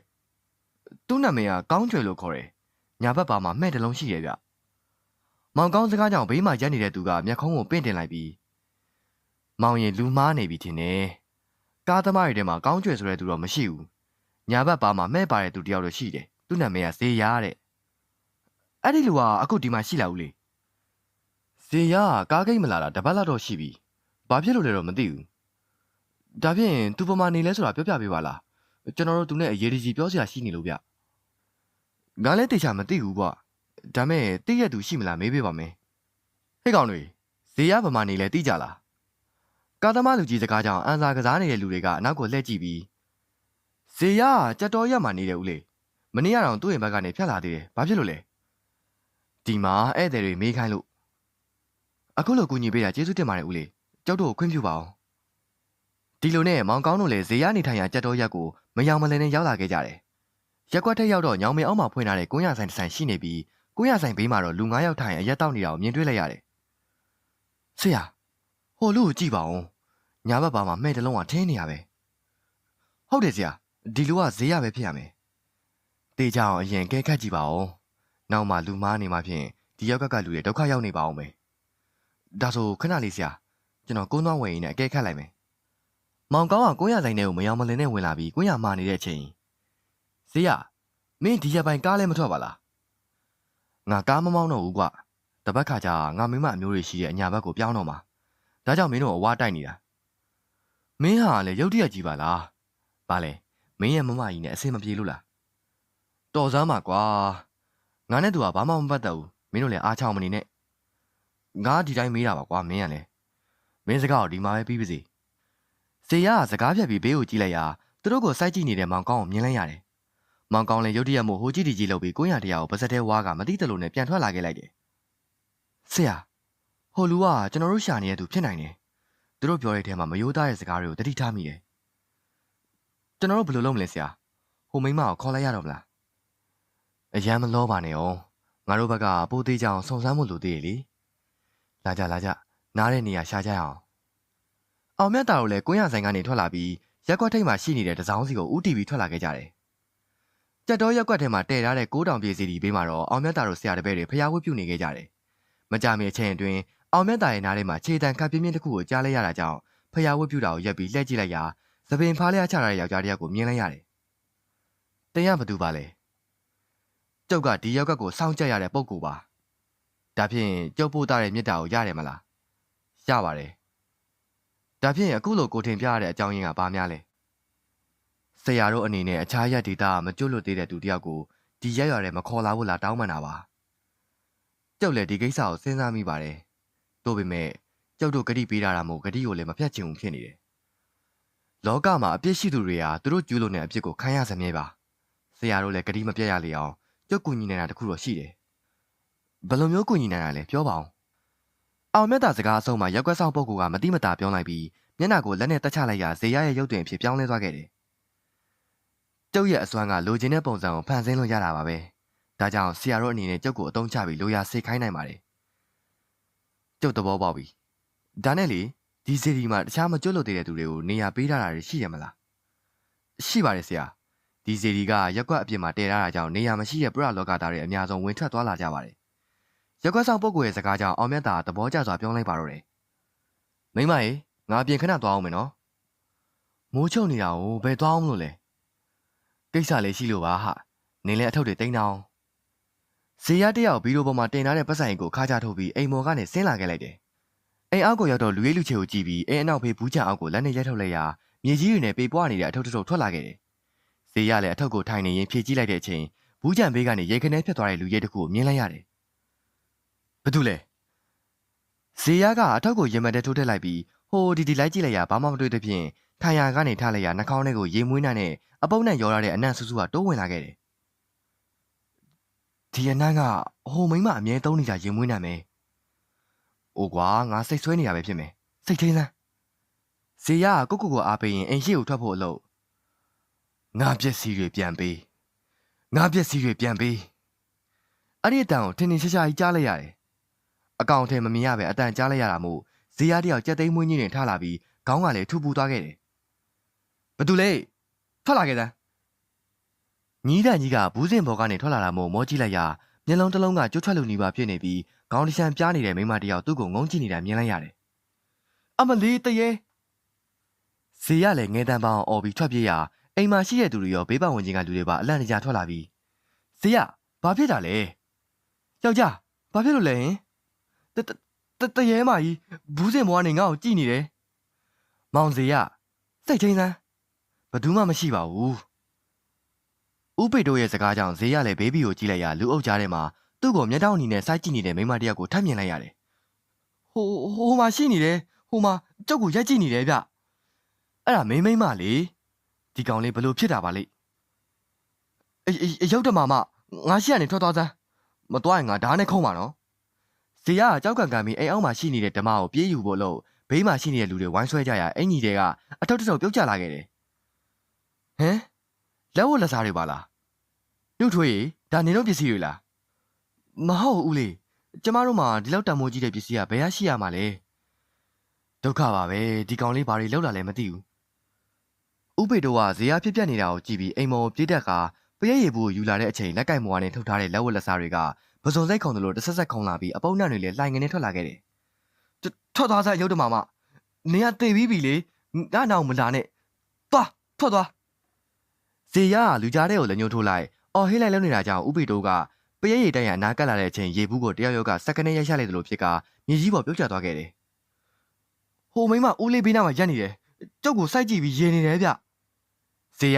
။သူ့နာမည်ကကောင်းကျွယ်လို့ခေါ်တယ်။ညာဘက်ပါမှာမှဲ့တလုံးရှိရဲ့ဗျ။မောင်ကောင်းစကားကြောင့်ဘေးမှာရက်နေတဲ့သူကမျက်ခုံးကိုပင့်တင်လိုက်ပြီးမောင်ရင်လူမားနေပြီထင်တယ်။ ကားသမားတွေထဲမှာကောင်းကျွယ်ဆိုတဲ့သူတော့မရှိဘူး။ညာဘက်ပါမှာမဲ့ပါတဲ့သူတယောက်တော့ရှိတယ်။သူ့နာမည်ကဇေယျတဲ့။အဲ့ဒီလူကအခုဒီမှာရှိလာဦးလေ။ဇေယျကကားဂိတ်မလာတာတပတ်လောက်တော့ရှိပြီ။ဘာဖြစ်လို့လဲတော့မသိဘူး။ဒါဖြင့်သူပမာနေလဲဆိုတာပြောပြပေးပါလား။ကျွန်တော်တို့သူနဲ့အရေးကြီးပြောစရာရှိနေလို့ဗျ။ငါလည်းတေချာမသိဘူးကွာ။ဒါမဲ့သိရသူရှိမလားမေးပေးပါမယ်။ဟဲ့ကောင်တွေဇေယျပမာနေလဲသိကြလား။ ကားသမားလူကြီးစကားကြောင့်အန်စာကစားနေတဲ့လူတွေကအနောက်ကိုလှည့်ကြည့်ပြီးဇေယျကကြက်တော်ရက်မှနေတယ်ဦးလေမနေ့ကတော့သူ့ရင်ဘက်ကနေဖြတ်လာသေးတယ်ဘာဖြစ်လို့လဲဒီမှာဧည့်သည်တွေမေးခိုင်းလို့အခုလိုကူညီပေးတာကျေးဇူးတင်ပါတယ်ဦးလေကျောက်တို့ကိုခွင့်ပြုပါအောင်ဒီလိုနဲ့မောင်ကောင်းတို့လည်းဇေယျနေထိုင်ရာကြက်တော်ရက်ကိုမယောင်မလည်နဲ့ရောက်လာခဲ့ကြတယ်ရက်ကွက်ထက်ရောက်တော့ညောင်မင်းအောင်မှာဖွင့်ထားတဲ့ကုန်းရဆိုင်တစ်ဆိုင်ရှိနေပြီးကုန်းရဆိုင်ဘေးမှာတော့လူ9ယောက်ထိုင်အရက်တောက်နေတာကိုမြင်တွေ့လိုက်ရတယ်ဆရာဟိုလူကိုကြည့်ပါဦး ညာဘက်ပါမှာမဲ့တလုံးကထင်းနေရပဲဟုတ်တယ်ဆရာဒီလူကဈေးရပဲဖြစ်ရမယ်တေချအောင်အရင်ကဲခတ်ကြည့်ပါဦးနောက်မှလူမားနေမှဖြင့်ဒီရောက်ကကလူတွေဒုက္ခရောက်နေပါအောင်မယ်ဒါဆိုခဏလေးဆရာကျွန်တော်ကုန်းသွားဝင်ရင်းနဲ့အကဲခတ်လိုက်မယ်မောင်ကောင်းကကိုရဆိုင်ထဲကိုမယောင်မလင်နဲ့ဝင်လာပြီးကိုရမာနေတဲ့အချိန်ဈေးရမင်းဒီရက်ပိုင်းကားလည်းမထွက်ပါလားငါကားမမောင်းတော့ဘူးကွတပတ်ခါကြာငါမိမအမျိုးတွေရှိတဲ့အညာဘက်ကိုပြောင်းတော့မှာဒါကြောင့်မင်းတို့အဝါတိုက်နေတာ မင်းဟာလည်းရုတ်တရက်ကြီးပါလား။ဘာလဲ။မင်းရဲ့မမကြီးနဲ့အဆင်မပြေလို့လား။တော်စမ်းပါကွာ။ငါနဲ့သူကဘာမှမပတ်သက်ဘူး။မင်းတို့လည်းအားချောင်းမနေနဲ့။ငါဒီတိုင်းမေးတာပါကွာမင်းကလည်း။မင်းစကားကိုဒီမှာပဲပြီးပါစေ။စေရကစကားဖြတ်ပြီးဘေးကိုကြည့်လိုက်ရာသူတို့ကိုစိုက်ကြည့်နေတဲ့မောင်ကောင်းကိုမြင်လိုက်ရတယ်။မောင်ကောင်းလည်းရုတ်တရက်မို့ဟိုကြည့်ဒီကြည့်လုပ်ပြီးကိုရတရားကိုပါစက်ထဲဝါကမသိတလို့နဲ့ပြန်ထွက်လာခဲ့လိုက်တယ်။ဆရာဟိုလူကကျွန်တော်တို့ရှာနေတဲ့သူဖြစ်နိုင်တယ်။ သူတို့ပြောတဲ့ထဲမှာမယိုးသားတဲ့စကားတွေကိုတတိထားမိတယ်။ကျွန်တော်တို့ဘယ်လိုလုပ်မလဲဆရာ။ဟိုမိန်းမကိုခေါ်လိုက်ရတော့မလား။အရန်မလောပါနဲ့အောင်။ငါတို့ဘက်ကပိုးသေးကြအောင်စုံစမ်းမှုလိုသေးတယ်လေ။လာကြလာကြနားတဲ့နေရာရှာကြရအောင်။အောင်မြတ်တာတို့လည်းကွင်းရဆိုင်ကနေထွက်လာပြီးရက်ကွက်ထိပ်မှာရှိနေတဲ့တစောင်းစီကိုဥတီပြီးထွက်လာခဲ့ကြတယ်။ကြက်တော်ရက်ကွက်ထဲမှာတည်ထားတဲ့ကိုးတောင်ပြည်စီဒီဘေးမှာတော့အောင်မြတ်တာတို့ဆရာတပည့်တွေဖျားဝတ်ပြုနေခဲ့ကြတယ်။မကြမီအချိန်အတွင်း အောင်မြတ်တာရဲ့နားထဲမှာခြေတံခပ်ပြင်းပြင်းတစ်ခုကိုကြားလိုက်ရတာကြောင့်ဖျားဝတ်ပြူတာကိုရက်ပြီးလှည့်ကြည့်လိုက်ရာသပင်ဖားလျားချထားတဲ့ယောက်ျားတစ်ယောက်ကိုမြင်လိုက်ရတယ်။တင်ရဘသူပါလဲ။ကျုပ်ကဒီယောက်ကကိုစောင့်ကြက်ရတဲ့ပုံကူပါ။ဒါဖြင့်ကျုပ်ပို့တာတဲ့မြစ်တာကိုရတယ်မလား။ရပါတယ်။ဒါဖြင့်အခုလိုကိုထင်ပြရတဲ့အကြောင်းရင်းကဘာများလဲ။ဆရာတို့အနေနဲ့အခြားရက်ဒေတာမကျွတ်လွတ်သေးတဲ့သူတစ်ယောက်ကိုဒီရက်ရွာထဲမခေါ်လာဘူးလားတောင်းပန်တာပါ။ကျုပ်လည်းဒီကိစ္စကိုစဉ်းစားမိပါတယ်။ တို့ပေမဲ့ကျုပ်တို့ဂတိပေးတာတာမို့ဂတိကိုလည်းမဖြတ်ချင်ဘူးဖြစ်နေတယ်။လောကမှာအပြစ်ရှိသူတွေဟာသူတို့ကျူးလွန်တဲ့အပြစ်ကိုခံရစမြဲပါ။ဆရာတို့လည်းဂတိမပြတ်ရလေအောင်ကျုပ်ကူညီနေတာတခုတော့ရှိတယ်။ဘယ်လိုမျိုးကူညီနိုင်တာလဲပြောပါအောင်။အောင်မြတ်တာစကားအဆုံးမှာရက်ွက်ဆောင်ပုဂ္ဂိုလ်ကမတိမတာပြောလိုက်ပြီးမျက်နှာကိုလက်နဲ့တက်ချလိုက်ရာဇေယျရဲ့ရုပ်တွင်ဖြစ်ပြောင်းလဲသွားခဲ့တယ်။ကျုပ်ရဲ့အစွမ်းကလိုချင်တဲ့ပုံစံကိုဖန်ဆင်းလို့ရတာပါပဲ။ဒါကြောင့်ဆရာတို့အနေနဲ့ကျုပ်ကိုအတုံးချပြီးလိုရာစေခိုင်းနိုင်ပါတယ်။ ကျုပ်သဘောပေါက်ပြီ။ဒါနဲ့လေဒီစီဒီမှာတခြားမကျွတ်လို့သေးတဲ့သူတွေကိုနေရာပေးထားတာတွေရှိရမလားရှိပါတယ်ဆရာဒီစီဒီကရက်ကွက်အပြင်မှာတည်ထားတာကြောင့်နေရာမရှိတဲ့ပရလောကသားတွေအများဆုံးဝင်ထွက်သွားလာကြပါတယ်ရက်ကွက်ဆောင်ပုဂ္ဂိုလ်ရဲ့စကားကြောင့်အောင်မြတ်တာသဘောကျစွာပြောလိုက်ပါတော့တယ်မိမရေငါအပြင်ခဏသွားအောင်မယ်နော်မိုးချုံနေတာကိုဘယ်သွားအောင်လို့လဲကိစ္စလေးရှိလို့ပါဟာနင်းလဲအထုပ်တွေတိန်းအောင် ဇေယျတယောက်ဗီဒီယိုပေါ်မှာတင်ထားတဲ့ပတ်ဆိုင်ကိုခါချထုတ်ပြီးအိမ်မော်ကနေဆင်းလာခဲ့လိုက်တယ်အိမ်အောက်ကိုရောက်တော့လူရေးလူချေကိုကြည့်ပြီးအိမ်အနောက်ဖေးဘူးချအောက်ကိုလက်နဲ့ရိုက်ထုတ်လိုက်ရာမြေကြီးတွေနဲ့ပေပွားနေတဲ့အထုပ်တစ်ထုပ်ထွက်လာခဲ့တယ်။ဇေယလည်းအထုပ်ကိုထိုင်နေရင်ဖြည့်ကြည့်လိုက်တဲ့အချိန်ဘူးကြံဘေးကနေရေခနဲဖြစ်သွားတဲ့လူရဲတစ်ခုကိုမြင်လိုက်ရတယ်။ဘာတူလဲ။ဇေယကအထုပ်ကိုရင်မတဲ့ထိုးထည့်လိုက်ပြီးဟိုဒီဒီလိုက်ကြည့်လိုက်ရဘာမှမတွေ့တဲ့ဖြင့်ထိုင်ရာကနေထားလိုက်ရနှာခေါင်းထဲကိုရေမွေးနှံ့နဲ့အပုပ်နဲ့ရောရတဲ့အနံ့ဆူဆူကတိုးဝင်လာခဲ့တယ်။ ဒီအနံ့ကဟိုမိမအမြဲသုံးနေကြရေမွေးနှံ့မယ်။အိုကွာငါစိတ်ဆွဲနေတာပဲဖြစ်မယ်။စိတ်ထင်းစမ်းဇေယကကိုကိုကိုအားပေးရင်အိမ်ရှိကိုထွက်ဖို့အလုပ်ငါပျက်စီးတွေပြန်ပေးငါပျက်စီးတွေပြန်ပေးအဲ့ဒီအတန်ကိုထင်ထင်ရှားရှားကြီးကြားလိုက်ရတယ်အကောင်ထဲမမြင်ရပဲအတန်ကြားလိုက်ရတာမို့ဇေယတယောက်ကြက်သိမ်းမွေးကြီးနဲ့ထလာပြီးခေါင်းကလည်းထူပူသွားခဲ့တယ်ဘသူလဲထွက်လာခဲ့တဲ့ ညီးတန်ကြီးကဘူးစင်ဘော်ကနေထွက်လာတာမို့မောကြည့်လိုက်ရမျက်လုံးတစ်လုံးကကျွတ်ထွက်လူနေပါဖြစ်နေပြီးခေါင်းတစ်ချမ်းပြားနေတဲ့မိန်းမတစ်ယောက်သူ့ကိုငုံကြည့်နေတာမြင်လိုက်ရတယ်အမလီတရေဇေယလည်းငဲတန်းပေါင်းအော်ပြီးထွက်ပြေးရအိမ်မှာရှိတဲ့သူတွေရောဘေးပတ်ဝန်းကျင်ကလူတွေပါအလန့်တကြားထွက်လာပြီးဇေယဘာဖြစ်တာလဲယောက်ျားဘာဖြစ်လို့လဲဟင်တတတရေမကြီးဘူးစင်ဘွားနေငါ့ကိုကြည့်နေတယ်မောင်ဇေယစိတ်ချင်းစမ်းဘသူမှမရှိပါဘူး ဥပိတ်တို့ရဲ့စကားကြောင့်ဇေယလည်းဘေဘီကိုကြည့်လိုက်ရလူအုပ်ကြားထဲမှာသူ့ကိုမျက်တောင်အနေနဲ့စိုက်ကြည့်နေတဲ့မိန်းမတစ်ယောက်ကိုထပ်မြင်လိုက်ရတယ်ဟိုဟိုမှာရှိနေတယ်ဟိုမှာကြောက်ကိုရက်ကြည့်နေတယ်ဗျအဲ့ဒါမင်းမိန်းမလေဒီကောင်လေးဘလို့ဖြစ်တာပါလိအေးအေးရုပ်တမမငါရှိရနေထွက်သွားစမ်းမသွားရင်ငါဓာတ်နဲ့ခုံးပါနော်ဇေယကကြောက်ကန်ကန်ပြီးအိမ်အောင်မှာရှိနေတဲ့ဓမ္မကိုပြေးယူဖို့လို့ဘေးမှာရှိနေတဲ့လူတွေဝိုင်းဆွဲကြရအင်ကြီးတွေကအထောက်တစ်ထောက်ပြုတ်ကျလာခဲ့တယ်ဟမ် လက်ဝတ်လက်စားတွေပါလားလူထွေးဒါနေတော့ပစ္စည်းတွေလားမဟုတ်ဦးလေကျမတို့မှာဒီလောက်တန်မိုးကြီးတဲ့ပစ္စည်းကဘယ်ရရှိရမှာလဲဒုက္ခပါပဲဒီကောင်လေးဘာတွေလောက်လာလဲမသိဘူးဥပေတို့ကဇေယဖြစ်ပြက်နေတာကိုကြည့်ပြီးအိမ်မော်ပြေးတက်ကပရဲရည်ဘူးကိုယူလာတဲ့အချိန်လက်ကင်မော်ကနေထုတ်ထားတဲ့လက်ဝတ်လက်စားတွေကပစုံစိတ်ခုံတယ်လို့တစ်ဆက်ဆက်ခုံလာပြီးအပုပ်နှံတွေလည်းလှိုင်ငနေထွက်လာခဲ့တယ်ထွက်သွားစားရုပ်တမမနေရတေပြီးပြီလေငါနောက်မလာနဲ့သွားထွက်သွား ဇေယကလူကြားတဲ့ကိုလည်းညှို့ထိုးလိုက်အော်ဟေးလိုက်လုံးနေတာကြောင့်ဥပေတို့ကပရဲရည်တိုင်ရနားကပ်လာတဲ့အချိန်ရေဘူးကိုတယောက်ယောက်ကစက္ကနဲ့ရိုက်ရလိုက်တယ်လို့ဖြစ်ကမြေကြီးပေါ်ပြုတ်ကျသွားခဲ့တယ်ဟိုမိမဦးလေးဘေးနားမှာရက်နေတယ်ကျုပ်ကိုစိုက်ကြည့်ပြီးရေနေတယ်ဗျဇေယ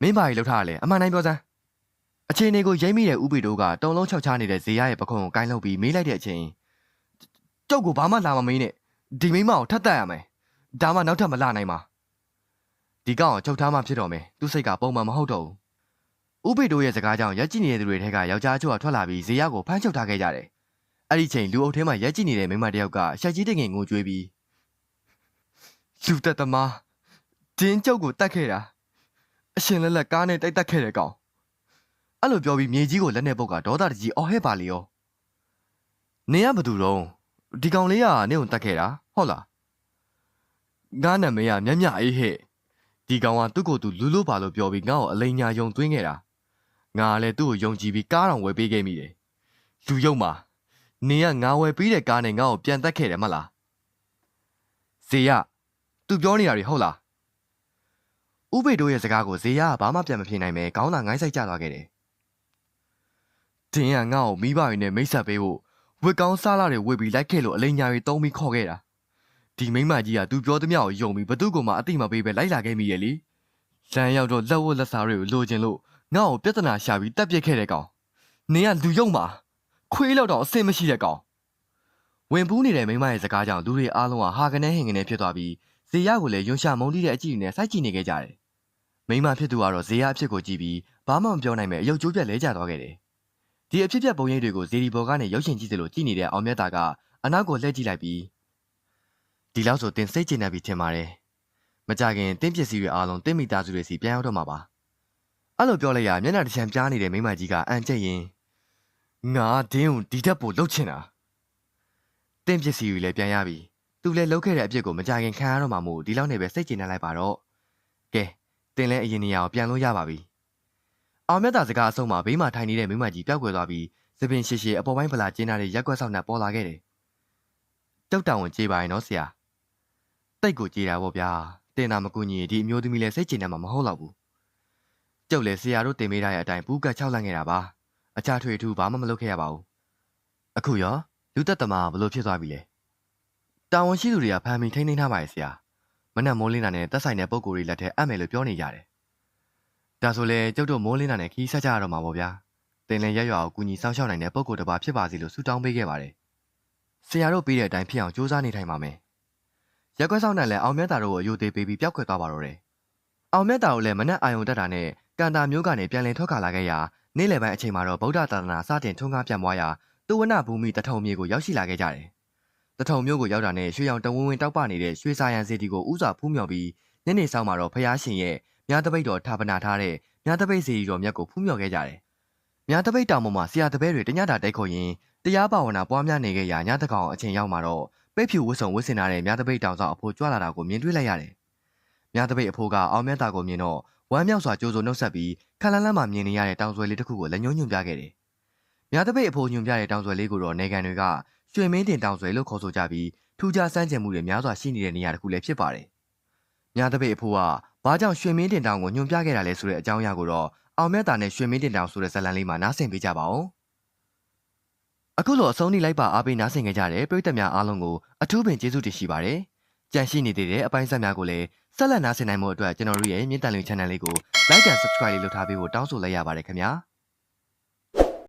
မင်းဘာကြီးလောက်ထားရလဲအမှန်တိုင်းပြောစမ်းအချိန်တွေကိုရိမ့်မိတဲ့ဥပေတို့ကတုံလုံးချောက်ချနေတဲ့ဇေယရဲ့ပခုံးကိုကိုင်းလုပ်ပြီးမေးလိုက်တဲ့အချိန်ကျုပ်ကိုဘာမှလာမမေးနဲ့ဒီမိမကိုထတ်တတ်ရမယ်ဒါမှနောက်ထပ်မလာနိုင်ပါ ဒီကောင်ကိုချုပ်ထားမှဖြစ်တော့မယ်သူစိတ်ကပုံမှန်မဟုတ်တော့ဘူးဥပေတို့ရဲ့စကားကြောင့်ရက်ကြည့်နေတဲ့သူတွေထဲကယောက်ျားချို့ကထွက်လာပြီးဇေယကိုဖမ်းချုပ်ထားခဲ့ကြတယ်အဲ့ဒီချိန်လူအုပ်ထဲမှာရက်ကြည့်နေတဲ့မိန်းမတစ်ယောက်ကရှက်ကြီးတငင်ငိုကြွေးပြီးလူသက်သမားတင်းကျုပ်ကိုတတ်ခဲ့တာအရှင်လက်လက်ကားနဲ့တိုက်တက်ခဲ့တဲ့ကောင်အဲ့လိုပြောပြီးမြေကြီးကိုလက်နဲ့ပုတ်ကဒေါသတကြီးအော်ဟဲပါလေရောနေရဘသူတော့ဒီကောင်လေးကနေကိုတတ်ခဲ့တာဟုတ်လားငါနာမည်ကမြတ်မြအေးဟဲ့ ဒီကောင်ကသူ့ကိုယ်သူလူလို့ပါလို့ပြောပြီးငါ့ကိုအလိန်ညာယုံသွင်းခဲ့တာငါလည်းသူ့ကိုယုံကြည်ပြီးကားတော်ဝယ်ပေးခဲ့မိတယ်လူယုံမှာနေကငါဝယ်ပေးတဲ့ကားနဲ့ငါ့ကိုပြန်တက်ခဲ့တယ်မလားဇေယသူပြောနေတာတွေဟုတ်လားဥပေတို့ရဲ့စကားကိုဇေယကဘာမှပြန်မဖြေနိုင်ပဲခေါင်းသာငိုင်းဆိုင်ကျသွားခဲ့တယ်တင်းကငါ့ကိုမိဘတွေနဲ့မိတ်ဆက်ပေးဖို့ဝက်ကောင်းစားလာတွေဝေပြီးလိုက်ခဲ့လို့အလိန်ညာတွေတုံးပြီးခေါ်ခဲ့တာ ဒီမိမကြီးကသူပြောသမျှကိုယုံပြီးဘသူ့ကိုမှအတိမပေးပဲလိုက်လာခဲ့မိရဲ့လေလမ်းရောက်တော့လက်ဝတ်လက်စားတွေကိုလိုချင်လို့ငါ့ကိုပြဿနာရှာပြီးတက်ပစ်ခဲ့တဲ့ကောင်နေကလူယုံမှာခွေးလောက်တော့အဆင်မရှိတဲ့ကောင်ဝင်ပူးနေတဲ့မိမရဲ့စကားကြောင့်လူတွေအားလုံးကဟာကနေဟင်ကနေဖြစ်သွားပြီးဇေယကိုလည်းယွန်ရှာမုံတီးတဲ့အကြည့်နဲ့စိုက်ကြည့်နေခဲ့ကြတယ်မိမဖြစ်သူကတော့ဇေယအဖြစ်ကိုကြည့်ပြီးဘာမှမပြောနိုင်မဲ့အယုတ်ကျိုးပြက်လဲကျသွားခဲ့တယ်ဒီအဖြစ်ပြက်ပုံရိပ်တွေကိုဇေဒီဘော်ကနေရုပ်ရှင်ကြည့်သလိုကြည့်နေတဲ့အောင်မြတ်တာကအနောက်ကိုလှည့်ကြည့်လိုက်ပြီး ဒီလောက်ဆိုတင်စိတ်ကျဉ်နေပြီထင်ပါတယ်မကြခင်တင်းပစ္စည်းတွေအားလုံးတင်းမိသားစုတွေစီပြန်ရောက်တော့မှာပါအဲ့လိုပြောလိုက်ရမျက်နှာတစ်ချမ်းပြားနေတဲ့မိမကြီးကအန်ကျက်ရင်ငါဒင်းကိုဒီတက်ပို့လှုပ်ချင်တာတင်းပစ္စည်းတွေလည်းပြန်ရပြီသူလည်းလှုပ်ခဲ့တဲ့အပြစ်ကိုမကြခင်ခံရတော့မှာမို့ဒီလောက်နဲ့ပဲစိတ်ကျဉ်နေလိုက်ပါတော့ကဲတင်လဲအရင်နေရာကိုပြန်လို့ရပါပြီအောင်မြတ်တာစကားအဆုံးမှာဘေးမှာထိုင်နေတဲ့မိမကြီးပျောက်ကွယ်သွားပြီးသပင်ရှည်ရှည်အပေါ်ပိုင်းဗလာကျင်းထားတဲ့ရက်ွက်ဆောက်နဲ့ပေါ်လာခဲ့တယ်တောက်တောင်ဝင်ကြေးပါရင်နော်ဆရာ တိတ်ကိုကြေးတာပေါ့ဗျာတင်တာမကူညီဒီအမျိုးသမီးလည်းစိတ်ကျဉ်နေမှာမဟုတ်တော့ဘူးကျုပ်လည်းဆရာတို့တင်ပေးထားတဲ့အတိုင်းပူးကတ်ချောက်လန့်ခဲ့တာပါအခြားထွေထူးဘာမှမလုပ်ခဲ့ရပါဘူးအခုရောလူသက်သမားဘလို့ဖြစ်သွားပြီလဲတာဝန်ရှိသူတွေကဖမ်းပြီးထိန်းသိမ်းထားပါရဲ့ဆရာမမနက်မိုးလင်းတာနဲ့တက်ဆိုင်တဲ့ပုံကိုယ်တွေလက်ထဲအပ်မယ်လို့ပြောနေကြတယ်။ဒါဆိုလေကျုပ်တို့မိုးလင်းတာနဲ့ခီးဆက်ကြရတော့မှာပေါ့ဗျာ။တင်လင်းရက်ရွာကိုကူညီဆောင်ရှောက်နိုင်တဲ့ပုံကိုယ်တစ်ပါးဖြစ်ပါစီလို့ဆုတောင်းပေးခဲ့ပါတယ်။ဆရာတို့ပြီးတဲ့အတိုင်းဖြစ်အောင်ကြိုးစားနေထိုင်ပါမယ်။ ရက်ကွက်ဆောင်နိုင်လဲအောင်မြတ်တာတို့ကိုအယုသေးပေးပြီးပျောက်ကွယ်သွားပါတော့တယ်။အောင်မြတ်တာတို့လည်းမနက်အာယုံတက်တာနဲ့ကန်တာမျိုးကနေပြန်လည်ထွက်ခါလာခဲ့ရာနေ့လယ်ပိုင်းအချိန်မှာတော့ဗုဒ္ဓသာသနာစတင်ထွန်းကားပြန်ပွားရာတူဝနဘူမိတထုံမြေကိုရောက်ရှိလာခဲ့ကြတယ်။တထုံမျိုးကိုရောက်တာနဲ့ရွှေရောင်တဝင်းဝင်းတောက်ပနေတဲ့ရွှေစာရန်စီတီကိုဥစွာဖူးမြော်ပြီးညနေဆောင်မှာတော့ဖျားရှင်ရဲ့မြားတပိတ်တော်ထာပနာထားတဲ့မြားတပိတ်စီရီတော်မြတ်ကိုဖူးမြော်ခဲ့ကြတယ်။မြားတပိတ်တောင်ပေါ်မှာဆရာတပည့်တွေတညတာတိုက်ခုံရင်တရားပါဝနာပွားများနေခဲ့ရာညတကောင်အချိန်ရောက်မှာတော့ ပိတ်ဖြူဝတ်ဆုံဝတ်ဆင်ထားတဲ့မြားတပိတ်တောင်ဆောင်အဖိုးကြွလာတာကိုမြင်တွေ့လိုက်ရတယ်။မြားတပိတ်အဖိုးကအောင်မြတ်တာကိုမြင်တော့ဝမ်းမြောက်စွာကြိုးစိုးနှုတ်ဆက်ပြီးခလန်းလန်းမှာမြင်နေရတဲ့တောင်ဆွဲလေးတစ်ခုကိုလက်ညှိုးညွှန်ပြခဲ့တယ်။မြားတပိတ်အဖိုးညွှန်ပြတဲ့တောင်ဆွဲလေးကိုတော့နေကန်တွေကရွှေမင်းတင်တောင်ဆွဲလို့ခေါ်ဆိုကြပြီးထူးခြားစမ်းကြံမှုတွေများစွာရှိနေတဲ့နေရာတစ်ခုလည်းဖြစ်ပါတယ်။မြားတပိတ်အဖိုးကဘာကြောင့်ရွှေမင်းတင်တောင်ကိုညွှန်ပြခဲ့တာလဲဆိုတဲ့အကြောင်းအရာကိုတော့အောင်မြတ်တာနဲ့ရွှေမင်းတင်တောင်ဆိုတဲ့ဇာတ်လမ်းလေးမှာနားဆင်ပေးကြပါဦး။ အခုလိုအဆုံးထိလိုက်ပါအားပေးနားဆင်ကြကြတဲ့ပရိသတ်များအားလုံးကိုအထူးပင်ကျေးဇူးတင်ရှိပါတယ်။ကြန့်ရှိနေသေးတဲ့အပိုင်းဆက်များကိုလည်းဆက်လက်နားဆင်နိုင်မှုအတွက်ကျွန်တော်တို့ရဲ့မြင့်တန်လွင် channel လေးကို like and subscribe လေးလုပ်ထားပေးဖို့တောင်းဆိုလိုက်ရပါတယ်ခင်ဗျာ။